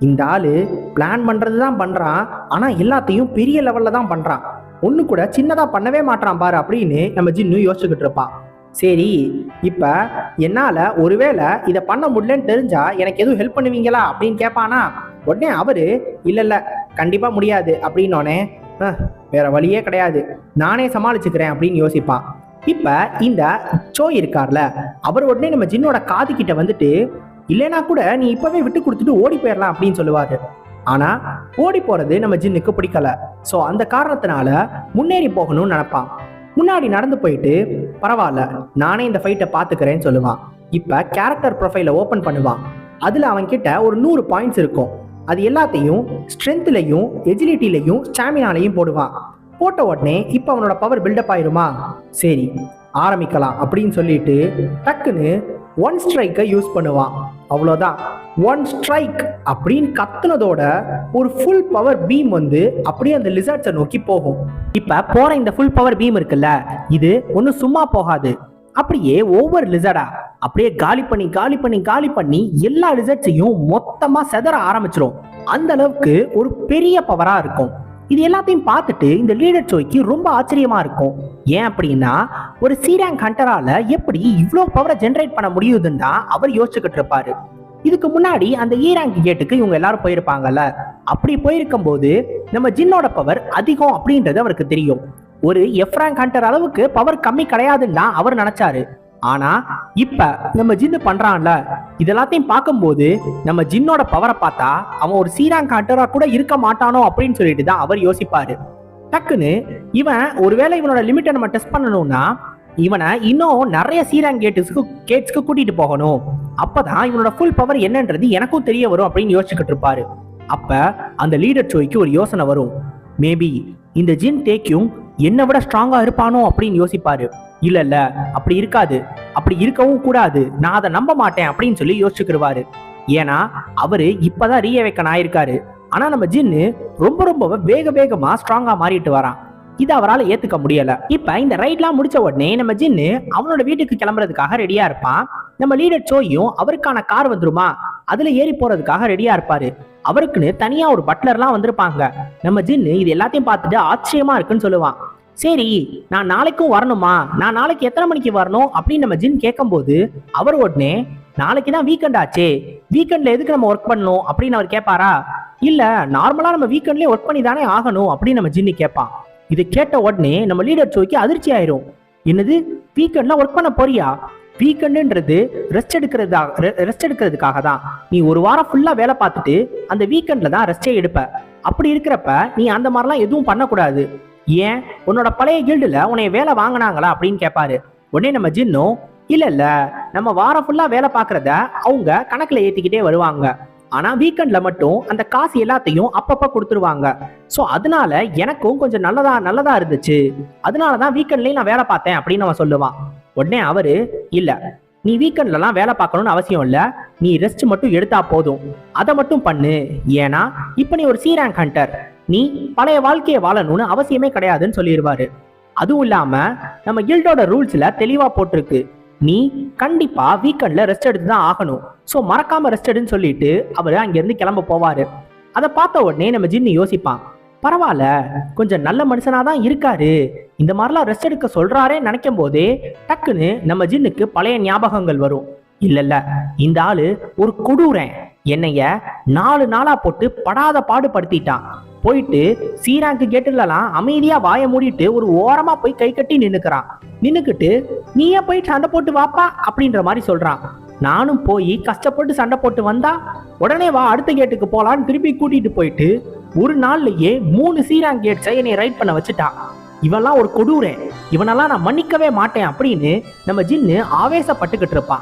இந்த ஆள் பிளான் பண்ணுறது தான் பண்ணுறான் ஆனால் எல்லாத்தையும் பெரிய லெவலில் தான் பண்ணுறான் ஒன்று கூட சின்னதாக பண்ணவே மாட்றான் பாரு அப்படின்னு நம்ம ஜின்னு யோசிச்சுக்கிட்டு இருப்பான் சரி இப்போ என்னால் ஒருவேளை இதை பண்ண முடியலன்னு தெரிஞ்சா எனக்கு எதுவும் ஹெல்ப் பண்ணுவீங்களா அப்படின்னு கேட்பானா உடனே அவர் இல்லை இல்லை கண்டிப்பாக முடியாது அப்படின்னோடனே வேற வழியே கிடையாது நானே சமாளிச்சுக்கிறேன் அப்படின்னு யோசிப்பான் இப்போ இந்த சோ இருக்கார்ல அவர் உடனே நம்ம ஜின்னோட காது கிட்ட வந்துட்டு இல்லைனா கூட நீ இப்பவே விட்டு கொடுத்துட்டு ஓடி போயிடலாம் அப்படின்னு சொல்லுவாரு. ஆனா ஓடி போறது நம்ம ஜின்னுக்கு பிடிக்கல. சோ அந்த காரணத்தினால முன்னேறி போகணும்னு நினைப்பான். முன்னாடி நடந்து போயிட்டு பரவாயில்ல நானே இந்த ஃபைட்டை பார்த்துக்கிறேன்னு சொல்லுவான். இப்போ கேரக்டர் ப்ரொஃபைலை ஓப்பன் பண்ணுவான். அதில் அவன்கிட்ட ஒரு நூறு பாயிண்ட்ஸ் இருக்கும். அது எல்லாத்தையும் ஸ்ட்ரென்த்லையும் எஜிலிட்டிலையும் ஸ்டாமினாலையும் போடுவான். போட்ட உடனே இப்போ அவனோட பவர் பில்டப் ஆயிருமா? சரி ஆரம்பிக்கலாம் அப்படின்னு சொல்லிட்டு டக்குன்னு ஒன் ஸ்ட்ரைக்கை யூஸ் பண்ணுவான். அவ்வளோதான் ஒன் ஸ்ட்ரைக் அப்படின்னு கத்துனதோட ஒரு ஃபுல் பவர் பீம் வந்து அப்படியே அந்த லிசர்ட்ஸை நோக்கி போகும். இப்போ போகிற இந்த ஃபுல் பவர் பீம் இருக்குல்ல இது ஒன்றும் சும்மா போகாது. அப்படியே ஒவ்வொரு லிசர்டா அப்படியே காலி பண்ணி காலி பண்ணி காலி பண்ணி எல்லா லிசர்ட்ஸையும் மொத்தமாக செதற ஆரம்பிச்சிரும். அந்த அளவுக்கு ஒரு பெரிய பவராக இருக்கும். இது எல்லாத்தையும் பார்த்துட்டு இந்த லீடர் சோய்க்கு ரொம்ப ஆச்சரியமா இருக்கும். ஏன் அப்படின்னா ஒரு சீராங் ஹண்டரால எப்படி இவ்வளோ பவரை ஜென்ரேட் பண்ண முடியுதுன்னு தான் அவர் யோசிச்சுக்கிட்டு இருப்பாரு. இதுக்கு முன்னாடி அந்த ஈராங்க் கேட்டுக்கு இவங்க எல்லாரும் போயிருப்பாங்கல்ல. அப்படி போயிருக்கும் போது நம்ம ஜின்னோட பவர் அதிகம் அப்படின்றது அவருக்கு தெரியும். ஒரு எஃப்ராங்க் ஹண்டர் அளவுக்கு பவர் கம்மி கிடையாதுன்னு தான் அவர் நினைச்சாரு. ஆனா இப்ப நம்ம ஜின்னு பண்றான்ல இதெல்லாத்தையும் பார்க்கும்போது நம்ம ஜின்னோட பவரை பார்த்தா அவன் ஒரு சீராங் காட்டரா கூட இருக்க மாட்டானோ அப்படின்னு சொல்லிட்டு தான் அவர் யோசிப்பாரு. டக்குன்னு இவன் ஒருவேளை இவனோட லிமிட்டை நம்ம டெஸ்ட் பண்ணணும்னா இவனை இன்னும் நிறைய சீராங் கேட்டுஸ்க்கு கேட்ஸ்க்கு கூட்டிட்டு போகணும். அப்பதான் இவனோட ஃபுல் பவர் என்னன்றது எனக்கும் தெரிய வரும் அப்படின்னு யோசிச்சுக்கிட்டு இருப்பாரு. அப்ப அந்த லீடர் சோய்க்கு ஒரு யோசனை வரும். மேபி இந்த ஜின் தேக்கியும் என்னை விட ஸ்ட்ராங்கா இருப்பானோ அப்படின்னு யோசிப்பாரு. இல்ல இல்ல அப்படி இருக்காது. அப்படி இருக்கவும் கூடாது. நான் அதை நம்ப மாட்டேன் அப்படின்னு சொல்லி யோசிச்சுக்கிடுவாரு. ஏன்னா அவரு இப்பதான் ரீஅவேக்கன் ஆயிருக்காரு. ஆனா நம்ம ஜின்னு ரொம்ப ரொம்ப வேக வேகமா ஸ்ட்ராங்கா மாறிட்டு வரான். இது அவரால் ஏத்துக்க முடியல. இப்ப இந்த ரைட்லாம் முடிச்ச உடனே நம்ம ஜின்னு அவனோட வீட்டுக்கு கிளம்புறதுக்காக ரெடியா இருப்பான். நம்ம லீடர் சோயும் அவருக்கான கார் வந்துருமா? அதுல ஏறி போறதுக்காக ரெடியா இருப்பாரு. அவருக்குன்னு தனியா ஒரு பட்லர்லாம் வந்திருப்பாங்க. நம்ம ஜின்னு இது எல்லாத்தையும் பார்த்துட்டு ஆச்சரியமா இருக்குன்னு சொல்லுவான். சரி நான் நாளைக்கும் வரணுமா? நான் நாளைக்கு எத்தனை மணிக்கு வரணும்? அப்படின்னு நம்ம ஜின் கேட்கும்போது அவர் உடனே நாளைக்கு தான் வீக்கெண்ட் ஆச்சே. வீக்கெண்ட்ல எதுக்கு நம்ம ஒர்க் பண்ணணும்? அப்படின்னு அவர் கேட்பாரா இல்ல நார்மலா நம்ம வீக்கெண்ட்லயே ஒர்க் பண்ணி தானே ஆகணும். அப்படின்னு நம்ம ஜின்னு கேட்பான் இது கேட்ட உடனே நம்ம லீடர் சோய்க்கு அதிர்ச்சி ஆயிரும். என்னது? வீக்கெண்ட்லாம் ஒர்க் பண்ண போறியா? வீக்கெண்டுன்றது ரெஸ்ட் எடுக்கிறதா ரெஸ்ட் எடுக்கிறதுக்காக தான் நீ ஒரு வாரம் ஃபுல்லா வேலை பார்த்துட்டு அந்த வீக்கெண்ட்ல தான் ரெஸ்டே எடுப்ப. அப்படி இருக்கிறப்ப நீ அந்த மாதிரிலாம் எதுவும் பண்ணக்கூடாது. ஏன்? உன்னோட பழைய கில்டுல உன்னை வேலை வாங்கினாங்களா அப்படின்னு கேட்பாரு உடனே நம்ம ஜின்னும் இல்ல இல்ல. நம்ம வாரம் ஃபுல்லா வேலை பார்க்குறத அவங்க கணக்குல ஏத்திக்கிட்டே வருவாங்க. ஆனா வீக்கெண்ட்ல மட்டும் அந்த காசு எல்லாத்தையும் அப்பப்போ கொடுத்துருவாங்க. ஸோ அதனால எனக்கும் கொஞ்சம் நல்லதா நல்லதா இருந்துச்சு. அதனால தான் வீக்கெண்ட்லேயும் நான் வேலை பார்த்தேன் அப்படின்னு அவன் சொல்லுவான். உடனே அவரு இல்ல நீ வீக்கெண்ட்லலாம் வேலை பார்க்கணும்னு அவசியம் இல்லை. நீ ரெஸ்ட் மட்டும் எடுத்தா போதும். அதை மட்டும் பண்ணு. ஏன்னா இப்போ நீ ஒரு சீராங்க் ஹண்டர் நீ பழைய வாழ்க்கையை வாழணும்னு அவசியமே கிடையாதுன்னு சொல்லிடுவாரு அதுவும் இல்லாம நம்ம கில்டோட ரூல்ஸ்ல தெளிவா போட்டிருக்கு. நீ கண்டிப்பா வீக்கெண்ட்ல ரெஸ்ட் எடுத்து தான் ஆகணும். ஸோ மறக்காம ரெஸ்ட் எடுன்னு சொல்லிட்டு அவர் அங்கிருந்து கிளம்ப போவாரு. அதை பார்த்த உடனே நம்ம ஜின்னு யோசிப்பான். பரவாயில்ல கொஞ்சம் நல்ல மனுஷனாக தான் இருக்காரு. இந்த மாதிரிலாம் ரெஸ்ட் எடுக்க சொல்றாரே நினைக்கும் போதே டக்குன்னு நம்ம ஜின்னுக்கு பழைய ஞாபகங்கள் வரும். இல்லைல்ல இந்த ஆள் ஒரு கொடூரன். என்னைய நாலு நாளா போட்டு படாத பாடுபடுத்திட்டான். போயிட்டு சீராங்கு கேட்டுலலாம் அமைதியா வாயை மூடிட்டு ஒரு ஓரமா போய் கை கட்டி நின்னுக்கிறான். நின்னுக்கிட்டு நீயே போய் சண்டை போட்டு வாப்பா அப்படின்ற மாதிரி சொல்றான். நானும் போய் கஷ்டப்பட்டு சண்டை போட்டு வந்தா உடனே வா அடுத்த கேட்டுக்கு போலான்னு திருப்பி கூட்டிட்டு போயிட்டு ஒரு நாள்லயே மூணு சீராங் கேட்ஸை என்னை ரைட் பண்ண வச்சுட்டான் இவெல்லாம் ஒரு கொடூரன் இவனெல்லாம் நான் மன்னிக்கவே மாட்டேன் அப்படின்னு நம்ம ஜின்னு ஆவேசப்பட்டுக்கிட்டு இருப்பான்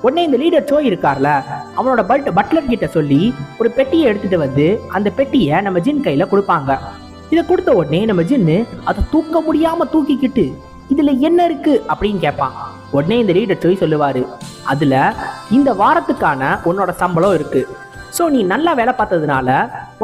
உடனே இந்த லீடர் சோய் இருக்கார்ல அவனோட பட் பட்லர் கிட்ட சொல்லி ஒரு பெட்டியை எடுத்துட்டு வந்து அந்த பெட்டியை நம்ம ஜின் கையில கொடுப்பாங்க. இதை கொடுத்த உடனே நம்ம ஜின்னு அதை தூக்க முடியாம தூக்கிக்கிட்டு இதுல என்ன இருக்கு? அப்படின்னு கேட்பான் உடனே இந்த லீடர் சோய் சொல்லுவாரு அதுல இந்த வாரத்துக்கான உன்னோட சம்பளம் இருக்கு. ஸோ நீ நல்லா வேலை பார்த்ததுனால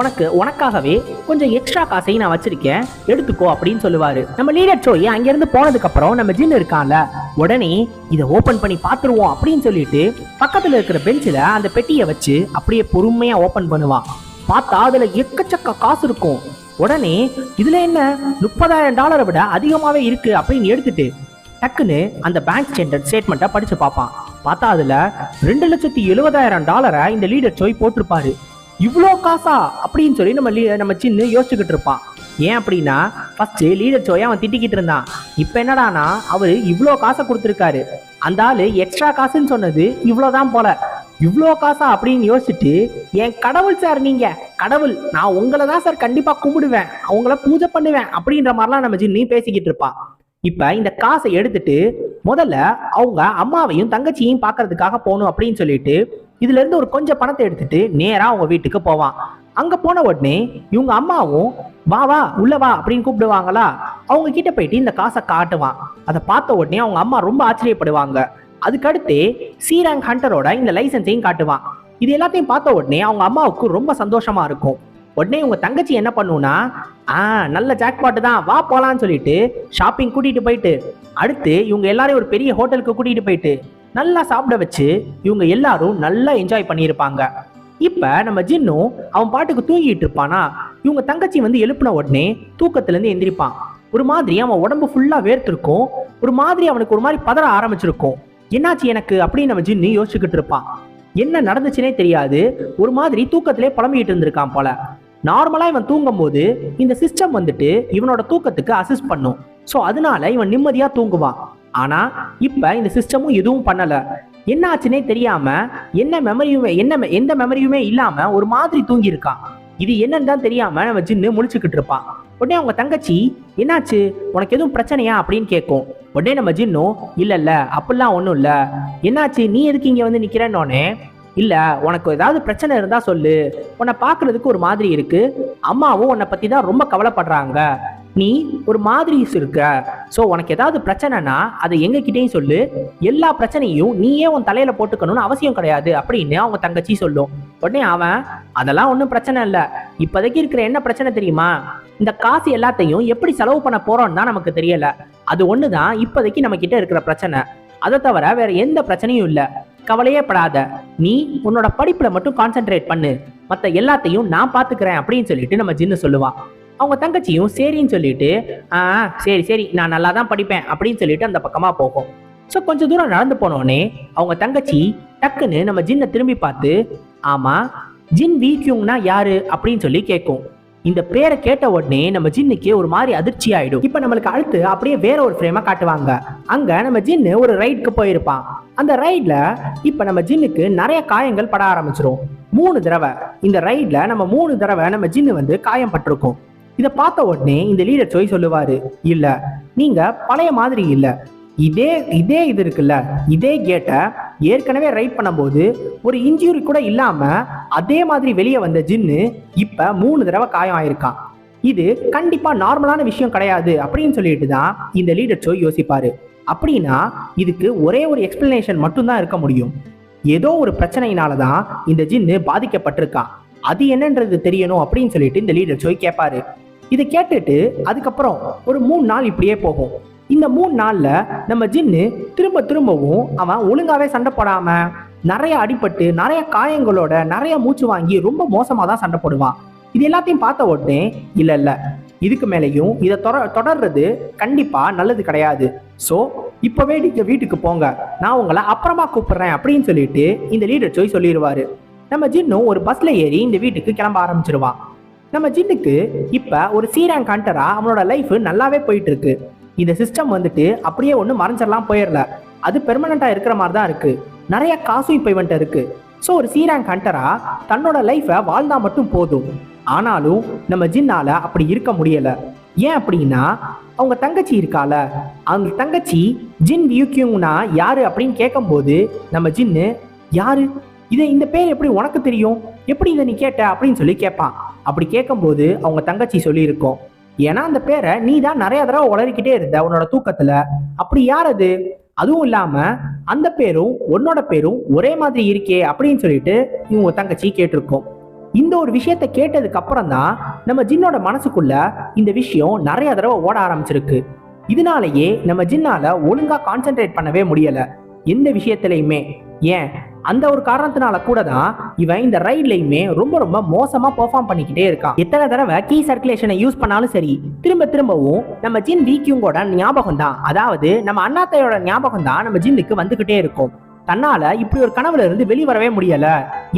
உனக்கு உனக்காகவே கொஞ்சம் எக்ஸ்ட்ரா காசையும் நான் வச்சிருக்கேன். எடுத்துக்கோ அப்படின்னு சொல்லுவாரு. நம்ம லீடர் சோய் அங்கிருந்து போனதுக்கு அப்புறம் நம்ம ஜின் இருக்கான்ல உடனே இதை ஓபன் பண்ணி பார்த்துருவோம் அப்படின்னு சொல்லிட்டு பக்கத்துல இருக்கிற பெஞ்சில் அந்த பெட்டியை வச்சு அப்படியே பொறுமையா ஓபன் பண்ணுவான். பார்த்தா அதுல எக்கச்சக்க காசு இருக்கும். உடனே இதுல என்ன? முப்பதாயிரம் டாலரை விட அதிகமாவே இருக்கு அப்படின்னு எடுத்துட்டு டக்குன்னு அந்த பேங்க் ஸ்டேட்மெண்ட்டை படிச்சு பார்ப்பான். பார்த்தா அதுல ரெண்டு லட்சத்தி எழுபதாயிரம் டாலரை இந்த லீடர் சோய் போட்டிருப்பாரு. இவ்வளோ காசா? அப்படின்னு சொல்லி நம்ம நம்ம சின்ன யோசிச்சுக்கிட்டு இருப்பான். ஏன் அப்படின்னா ஃபர்ஸ்ட் லீடர் சோயை அவன் திட்டிக்கிட்டு இருந்தான். இப்போ என்னடானா அவர் இவ்வளோ காசை கொடுத்துருக்காரு. அந்த ஆளு எக்ஸ்ட்ரா காசுன்னு சொன்னது இவ்வளோதான் போல. இவ்வளோ காசா அப்படின்னு யோசிச்சுட்டு என் கடவுள் சார் நீங்க? கடவுள் நான் உங்களை தான் சார் கண்டிப்பா கும்பிடுவேன். அவங்கள பூஜை பண்ணுவேன். அப்படின்ற மாதிரிலாம் நம்ம ஜின்னி பேசிக்கிட்டு இருப்பான். இப்ப இந்த காசை எடுத்துட்டு முதல்ல அவங்க அம்மாவையும் தங்கச்சியையும் பார்க்கறதுக்காக போகணும் அப்படின்னு சொல்லிட்டு இதுல இருந்து ஒரு கொஞ்சம் பணத்தை எடுத்துட்டு நேரா அவங்க வீட்டுக்கு போவான். அங்க போன உடனே இவங்க அம்மாவும் வா வா உள்ள வா அப்படின்னு கூப்பிடுவாங்களா? அவங்க கிட்ட போயிட்டு இந்த காசை காட்டுவான். அதை பார்த்த உடனே அவங்க அம்மா ரொம்ப ஆச்சரியப்படுவாங்க. அதுக்கடுத்து சி ஹண்டரோட இந்த லைசன்ஸையும் காட்டுவான். இது எல்லாத்தையும் பார்த்த உடனே அவங்க அம்மாவுக்கு ரொம்ப சந்தோஷமா இருக்கும். உடனே உங்க தங்கச்சி என்ன பண்ணுனா ஆ நல்ல ஜாக்பாட்டு தான் வா போலான்னு சொல்லிட்டு ஷாப்பிங் கூட்டிட்டு போயிட்டு அடுத்து இவங்க எல்லாரையும் ஒரு பெரிய ஹோட்டலுக்கு கூட்டிட்டு போயிட்டு நல்லா சாப்பிட வச்சு இவங்க எல்லாரும் நல்லா என்ஜாய் பண்ணியிருப்பாங்க. இப்ப நம்ம ஜின்னும் அவன் பாட்டுக்கு தூங்கிட்டு இருப்பானா? இவங்க தங்கச்சி வந்து எழுப்பின உடனே தூக்கத்துல இருந்து எந்திரிப்பான். ஒரு மாதிரி அவன் உடம்பு ஃபுல்லா வேர்த்திருக்கும். ஒரு மாதிரி அவனுக்கு ஒரு மாதிரி பதற ஆரம்பிச்சிருக்கும். என்னாச்சு எனக்கு? அப்படின்னு நம்ம ஜின்னு யோசிச்சுக்கிட்டு இருப்பான். என்ன நடந்துச்சுனே தெரியாது. ஒரு மாதிரி தூக்கத்திலே புலம்பிக்கிட்டு இருந்திருக்கான் போல. நார்மலாக இவன் தூங்கும்போது இந்த சிஸ்டம் வந்துட்டு இவனோட தூக்கத்துக்கு அசிஸ்ட் பண்ணும். ஸோ அதனால இவன் நிம்மதியாக தூங்குவான். ஆனால் இப்போ இந்த சிஸ்டமும் எதுவும் பண்ணலை. என்ன ஆச்சுன்னே தெரியாம என்ன மெமரியுமே என்ன எந்த மெமரியுமே இல்லாம ஒரு மாதிரி தூங்கி இருக்கான் இது என்னன்னு தான் தெரியாம நம்ம ஜின்னு முழிச்சுக்கிட்டு இருப்பான். உடனே அவங்க தங்கச்சி என்னாச்சு? உனக்கு எதுவும் பிரச்சனையா? அப்படின்னு கேட்கும். உடனே நம்ம ஜின்னும் இல்ல இல்ல அப்படிலாம் ஒன்றும் இல்லை. என்னாச்சு? நீ எதுக்கு இங்க வந்து நிக்கிறேன்னொன்னே இல்லை உனக்கு ஏதாவது பிரச்சனை இருந்தால் சொல்லு. உன்னை பார்க்குறதுக்கு ஒரு மாதிரி இருக்கு. அம்மாவும் உன்னை பற்றி தான் ரொம்ப கவலைப்படுறாங்க. நீ ஒரு மாதிரி இருக்க. ஸோ உனக்கு ஏதாவது பிரச்சனைனா அதை எங்ககிட்டயும் சொல்லு. எல்லா பிரச்சனையும் நீயே உன் தலையில போட்டுக்கணும்னு அவசியம் கிடையாது அப்படின்னு அவங்க தங்கச்சி சொல்லும். உடனே அவன் அதெல்லாம் ஒன்றும் பிரச்சனை இல்லை. இப்போதைக்கு இருக்கிற என்ன பிரச்சனை தெரியுமா? இந்த காசு எல்லாத்தையும் எப்படி செலவு பண்ண போறோம்னு தான் நமக்கு தெரியல. அது ஒன்று தான் இப்போதைக்கு நம்ம கிட்ட இருக்கிற பிரச்சனை. அதை தவிர வேற எந்த பிரச்சனையும் இல்லை. கவலையே படாத நீ உன்னோட படிப்புல மட்டும் கான்சென்ட்ரேட் பண்ணு. மற்ற எல்லாத்தையும் நான் பாத்துக்கிறேன் அப்படின்னு சொல்லிட்டு நம்ம ஜின்னு சொல்லுவா. அவங்க தங்கச்சியும் சரின்னு சொல்லிட்டு ஆ சரி சரி நான் நல்லா தான் படிப்பேன் அப்படின்னு சொல்லிட்டு அந்த பக்கமா போகும். ஸோ கொஞ்சம் தூரம் நடந்து போனோடனே அவங்க தங்கச்சி டக்குன்னு நம்ம ஜின்னை திரும்பி பார்த்து ஆமா ஜின் வீக்யூங்னா யாரு? அப்படின்னு சொல்லி கேட்கும் இந்த பேரை கேட்ட உடனே நம்ம ஜின்னுக்கு ஒரு மாதிரி அதிர்ச்சி ஆயிடும். இப்போ நம்மளுக்கு அடுத்து அப்படியே வேற ஒரு ஃப்ரேமா காட்டுவாங்க. அங்க நம்ம ஜின்னு ஒரு ரைடுக்கு போயிருப்பான். அந்த ரைட்ல இப்ப நம்ம ஜின்னுக்கு நிறைய காயங்கள் பட ஆரம்பிச்சிரும். மூணு தடவை. இந்த ரைட்ல நம்ம மூணு தடவை நம்ம ஜின்னு வந்து காயம் பட்டிருக்கோம். இதை பார்த்த உடனே இந்த லீடர் சோய் சொல்லுவாரு இல்ல நீங்க பழைய மாதிரி இல்ல. இதே இதே இது இருக்குல்ல? இதே கேட்டை ஏற்கனவே ரைட் பண்ணும்போது ஒரு இன்ஜுரி கூட இல்லாமல் அதே மாதிரி வெளியே வந்த ஜின்னு இப்போ மூணு தடவை காயம் ஆயிருக்கான். இது கண்டிப்பாக நார்மலான விஷயம் கிடையாது அப்படின்னு சொல்லிட்டு தான் இந்த லீடர் சோய் யோசிப்பார். அப்படின்னா இதுக்கு ஒரே ஒரு எக்ஸ்பிளனேஷன் மட்டும்தான் இருக்க முடியும். ஏதோ ஒரு பிரச்சனையினால தான் இந்த ஜின்னு பாதிக்கப்பட்டிருக்கான். அது என்னன்றது தெரியணும் அப்படின்னு சொல்லிட்டு இந்த லீடர் சோய் கேட்பாரு இதை கேட்டுட்டு அதுக்கப்புறம் ஒரு மூணு நாள் இப்படியே போகும். இந்த மூணு நாளில் நம்ம ஜின்னு திரும்ப திரும்பவும் அவன் ஒழுங்காவே சண்டை போடாமல் நிறைய அடிபட்டு நிறைய காயங்களோட நிறைய மூச்சு வாங்கி ரொம்ப மோசமாக தான் சண்டை போடுவான். இது எல்லாத்தையும் பார்த்த உடனே இல்லை இல்லை இதுக்கு மேலேயும் இதை தொட- தொடர்றது கண்டிப்பாக நல்லது கிடையாது. ஸோ இப்போவே நீங்கள் வீட்டுக்கு போங்க. நான் உங்களை அப்புறமா கூப்பிடுறேன் அப்படின்னு சொல்லிட்டு இந்த லீடர் சோய் சொல்லிடுவாரு. நம்ம ஜின்னும் ஒரு பஸ்ஸில் ஏறி இந்த வீட்டுக்கு கிளம்ப ஆரம்பிச்சிருவான். நம்ம ஜின்னுக்கு இப்போ ஒரு சீராங் கண்டராக அவனோட லைஃப் நல்லாவே போயிட்டு இருக்கு. இந்த சிஸ்டம் வந்துட்டு அப்படியே ஒன்று மறைஞ்சிடலாம் போயிடல அது பெர்மனண்டா இருக்கிற மாதிரி தான் இருக்குது நிறைய காசும் இப்போ இவன்ட்டு இருக்குது ஸோ ஒரு சீராங் ஹண்டராக தன்னோட லைஃப்பை வாழ்ந்தால் மட்டும் போதும். ஆனாலும் நம்ம ஜின்னால் அப்படி இருக்க முடியலை. ஏன் அப்படின்னா அவங்க தங்கச்சி இருக்கால. அவங்க தங்கச்சி ஜின் வியூக்கியூங்னா யாரு அப்படின்னு கேட்கும்போது நம்ம ஜின்னு யாரு? இதை இந்த பேர் எப்படி உனக்கு தெரியும்? எப்படி இதை நீ கேட்ட? அப்படின்னு சொல்லி கேட்பான் அப்படி கேட்கும்போது அவங்க தங்கச்சி சொல்லியிருக்கோம். ஏன்னா அந்த பேரை நீ தான் நிறைய தடவை உளறிக்கிட்டே இருந்த உன்னோட தூக்கத்துல. அப்படி யார் அது? அதுவும் இல்லாம அந்த பேரும் உன்னோட பேரும் ஒரே மாதிரி இருக்கே அப்படின்னு சொல்லிட்டு இவங்க தங்கச்சி கேட்டிருக்கோம். இந்த ஒரு விஷயத்த கேட்டதுக்கு அப்புறம் தான் நம்ம ஜின்னோட மனசுக்குள்ள இந்த விஷயம் நிறைய தடவை ஓட ஆரம்பிச்சிருக்கு. இதனாலேயே நம்ம ஜின்னால ஒழுங்கா கான்சென்ட்ரேட் பண்ணவே முடியல. எந்த விஷயத்திலையுமே. ஏன்? அந்த ஒரு காரணத்தினால கூட தான் இவன் இந்த ரைட்லயுமே ரொம்ப ரொம்ப மோசமா பெர்ஃபார்ம் பண்ணிக்கிட்டே இருக்கான். எத்தனை தடவை கீ சர்க்குலேஷனை யூஸ் பண்ணாலும் சரி திரும்ப திரும்பவும் நம்ம ஜின் வீக்கியூங்கோட ஞாபகம் தான் அதாவது நம்ம அண்ணாத்தையோட ஞாபகம் தான் நம்ம ஜின்னுக்கு வந்துகிட்டே இருக்கும். தன்னால இப்படி ஒரு கனவுல இருந்து வெளிவரவே முடியல.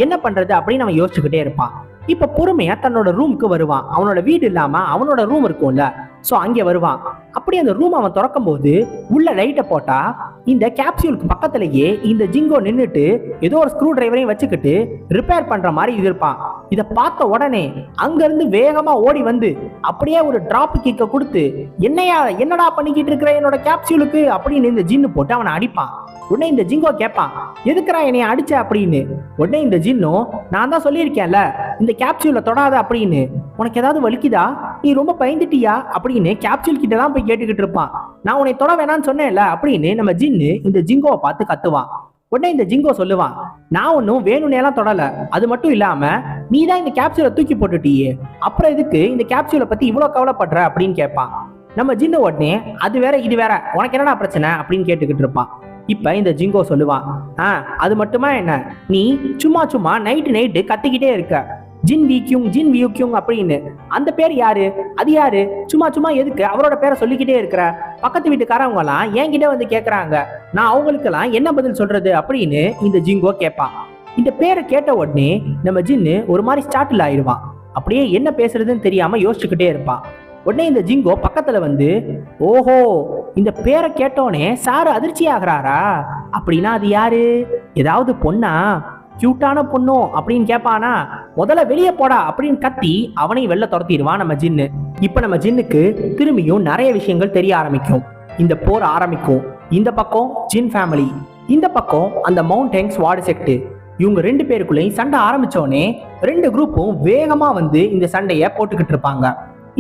என்ன பண்றது அப்படின்னு நம்ம யோசிச்சுக்கிட்டே இருப்பான். இப்ப பொறுமையா தன்னோட ரூமுக்கு வருவான். அவனோட வீடு இல்லாம அவனோட ரூம் இருக்கும்ல. சோ அங்கே வருவான். அப்படி அந்த ரூம் அவன் திறக்கும் போது உள்ள லைட்டை போட்டா இந்த கேப்சியூலுக்கு பக்கத்திலேயே இந்த ஜிங்கோ நின்னுட்டு ஏதோ ஒரு ஸ்க்ரூ டிரைவரையும் வச்சுக்கிட்டு ரிப்பேர் பண்ற மாதிரி இருப்பான். இதை பார்த்த உடனே அங்கேருந்து வேகமாக வேகமா ஓடி வந்து அப்படியே ஒரு டிராப் கிக்கை கொடுத்து என்னையா என்னடா பண்ணிக்கிட்டு இருக்கிற என்னோட கேப்சியூலுக்கு அப்படின்னு இந்த ஜின்னு போட்டு அவனை அடிப்பான். உடனே இந்த ஜிங்கோ கேட்பான் எதுக்குறா என்னைய அடிச்ச? அப்படின்னு. உடனே இந்த ஜின்னும் நான் தான் சொல்லியிருக்கேன்ல இந்த கேப்சியூலை தொடாத அப்படின்னு. உனக்கு ஏதாவது வலிக்குதா? நீ ரொம்ப பயந்துட்டியா? அப்படின்னு கேப்சூல் கிட்ட தான் போய் கேட்டுக்கிட்டு இருப்பான். நான் உன்னை தொட வேணாம்னு சொன்னேன்ல அப்படின்னு நம்ம ஜின்னு இந்த ஜிங்கோவை பார்த்து கத்துவான். உடனே இந்த ஜிங்கோ சொல்லுவான் நான் ஒன்றும் வேணும்னேலாம் தொடல. அது மட்டும் இல்லாம நீ தான் இந்த கேப்சூலை தூக்கி போட்டுட்டியே. அப்புறம் எதுக்கு இந்த கேப்சூலை பத்தி இவ்வளோ கவலைப்படுற? அப்படின்னு கேட்பான் நம்ம ஜின்ன உடனே அது வேற இது வேற. உனக்கு என்னடா பிரச்சனை? அப்படின்னு கேட்டுக்கிட்டு இருப்பான் இப்ப இந்த ஜிங்கோ சொல்லுவான் ஆ அது மட்டுமா என்ன? நீ சும்மா சும்மா நைட்டு நைட்டு கத்திக்கிட்டே இருக்க. ஜின் விக்யூங் ஜின் வியூக்யூங் அப்படின்னு. அந்த பேர் யாரு? அது யாரு? சும்மா சும்மா எதுக்கு? அவரோட பேரை சொல்லிக்கிட்டே இருக்கிற பக்கத்து வீட்டுக்காரவங்க எல்லாம் என்கிட்ட வந்து கேக்குறாங்க. நான் அவங்களுக்கெல்லாம் என்ன பதில் சொல்றது அப்படின்னு இந்த ஜிங்கோ கேட்பான் இந்த பேரை கேட்ட உடனே நம்ம ஜின்னு ஒரு மாதிரி ஸ்டார்டில் ஆயிடுவான் அப்படியே என்ன பேசுறதுன்னு தெரியாம யோசிச்சுக்கிட்டே இருப்பான் உடனே இந்த ஜிங்கோ பக்கத்துல வந்து ஓஹோ இந்த பேரை கேட்டோனே சார் அதிர்ச்சி ஆகுறாரா? அப்படின்னா அது யாரு? ஏதாவது பொண்ணா? கியூட்டான பொண்ணு அப்படின்னு கேட்பானா முதல்ல வெளியே போடா அப்படின்னு கத்தி அவனையும் வெளில துரத்திடுவான் நம்ம ஜின்னு. இப்போ நம்ம ஜின்னுக்கு திரும்பியும் நிறைய விஷயங்கள் தெரிய ஆரம்பிக்கும். இந்த போர் ஆரம்பிக்கும். இந்த பக்கம் ஜின் ஃபேமிலி இந்த பக்கம் அந்த மவுண்டன்ஸ் வார்டு செக்ட் இவங்க ரெண்டு பேருக்குள்ளேயும் சண்டை ஆரம்பித்தோடனே ரெண்டு குரூப்பும் வேகமாக வந்து இந்த சண்டையை போட்டுக்கிட்டு இருப்பாங்க.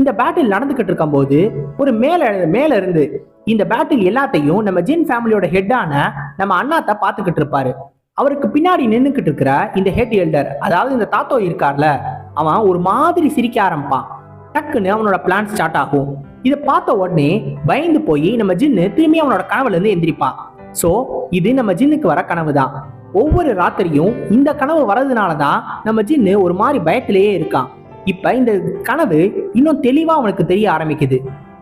இந்த பேட்டில் நடந்துகிட்டு இருக்கும்போது ஒரு மேல மேல இருந்து இந்த பேட்டில் எல்லாத்தையும் நம்ம ஜின் ஃபேமிலியோட ஹெட்டான நம்ம அண்ணாத்த பார்த்துக்கிட்டு இருப்பாரு. அவருக்கு பின்னாடி நின்றுக்கிட்டு இருக்கிற இந்த ஹெட் எல்டர் அதாவது இந்த தாத்தோ இருக்கார்ல அவன் ஒரு மாதிரி சிரிக்க ஆரம்பிப்பான். டக்குன்னு அவனோட பிளான் ஸ்டார்ட் ஆகும். இதை பார்த்த உடனே பயந்து போய் நம்ம ஜின்னு திரும்பி அவனோட கனவுல இருந்து எந்திரிப்பான். ஸோ இது நம்ம ஜின்னுக்கு வர கனவு தான் ஒவ்வொரு ராத்திரியும் இந்த கனவு வர்றதுனால தான் நம்ம ஜின்னு ஒரு மாதிரி பயத்திலேயே இருக்கான். இப்ப இந்த கனவு இன்னும் தெளிவா அவனுக்கு தெரிய ஆரம்பிக்குது.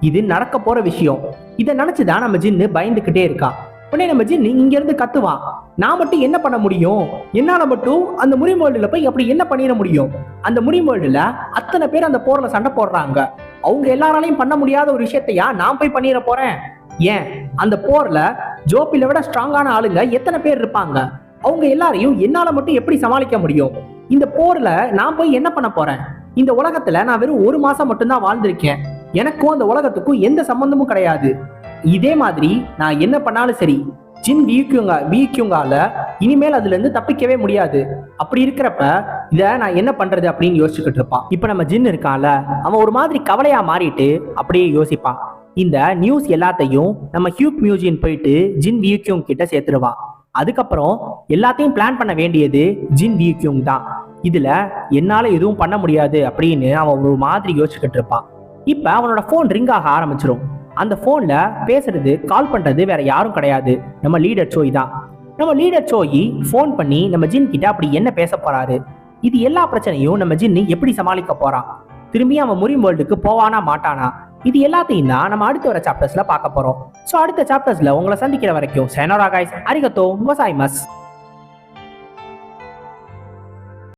இது நடக்க போற விஷயம். இதை நினைச்சுதான் நம்ம ஜின்னு பயந்துகிட்டே இருக்கான். உடனே நம்ம ஜின்னு நீ இருந்து கத்துவான் நான் மட்டும் என்ன பண்ண முடியும்? என்னால மட்டும் அந்த முறிமோல்டுல போய் அப்படி என்ன பண்ணிட முடியும்? அந்த முறிமோல்டுல அத்தனை பேர் அந்த போர்ல சண்டை போடுறாங்க. அவங்க எல்லாராலையும் பண்ண முடியாத ஒரு விஷயத்தையா நான் போய் பண்ணிட போறேன்? ஏன்? அந்த போர்ல ஜோப்பில விட ஸ்ட்ராங்கான ஆளுங்க எத்தனை பேர் இருப்பாங்க? அவங்க எல்லாரையும் என்னால மட்டும் எப்படி சமாளிக்க முடியும்? இந்த போர்ல நான் போய் என்ன பண்ண போறேன்? இந்த உலகத்துல நான் வெறும் ஒரு மாசம் மட்டும்தான் வாழ்ந்திருக்கேன். எனக்கும் அந்த உலகத்துக்கும் எந்த சம்பந்தமும் கிடையாது. இதே மாதிரி நான் என்ன பண்ணாலும் சரி ஜின் வியூக்கியுங்க வியூக்கியுங்கால இனிமேல் அதுல இருந்து தப்பிக்கவே முடியாது. அப்படி இருக்கிறப்ப இத நான் என்ன பண்றது அப்படின்னு யோசிச்சுக்கிட்டு இருப்பான். இப்ப நம்ம ஜின் இருக்கான்ல அவன் ஒரு மாதிரி கவலையா மாறிட்டு அப்படியே யோசிப்பான். இந்த நியூஸ் எல்லாத்தையும் நம்ம ஹியூக் மியூசியம் போயிட்டு ஜின் வியூக்கியூங் கிட்ட சேர்த்துருவான். அதுக்கப்புறம் எல்லாத்தையும் பிளான் பண்ண வேண்டியது ஜின் வியூக்கியூங் தான். இதுல என்னால எதுவும் பண்ண முடியாது அப்படின்னு அவன் ஒரு மாதிரி யோசிச்சுக்கிட்டு இருப்பான். இப்ப அவனோட ஃபோன் ரிங் ஆக ஆரம்பிச்சிரும். அந்த ஃபோன்ல பேசுறது கால் பண்றது வேற யாரும் கிடையாது. நம்ம லீடர் சோய் தான். நம்ம லீடர் சோயி ஃபோன் பண்ணி நம்ம ஜின் கிட்ட அப்படி என்ன பேச போறாரு? இது எல்லா பிரச்சனையும் நம்ம ஜின்னு எப்படி சமாளிக்க போறான்? திரும்பி அவன் முரிம் வேர்ல்டுக்கு போவானா மாட்டானா? இது எல்லாத்தையும் தான் நம்ம அடுத்து வர சாப்டர்ஸ்ல பார்க்க போறோம். ஸோ அடுத்த சாப்டர்ஸ்ல உங்களை சந்திக்கிற வரைக்கும் சேனோரா காய்ஸ் அரிகத்தோ மஸ்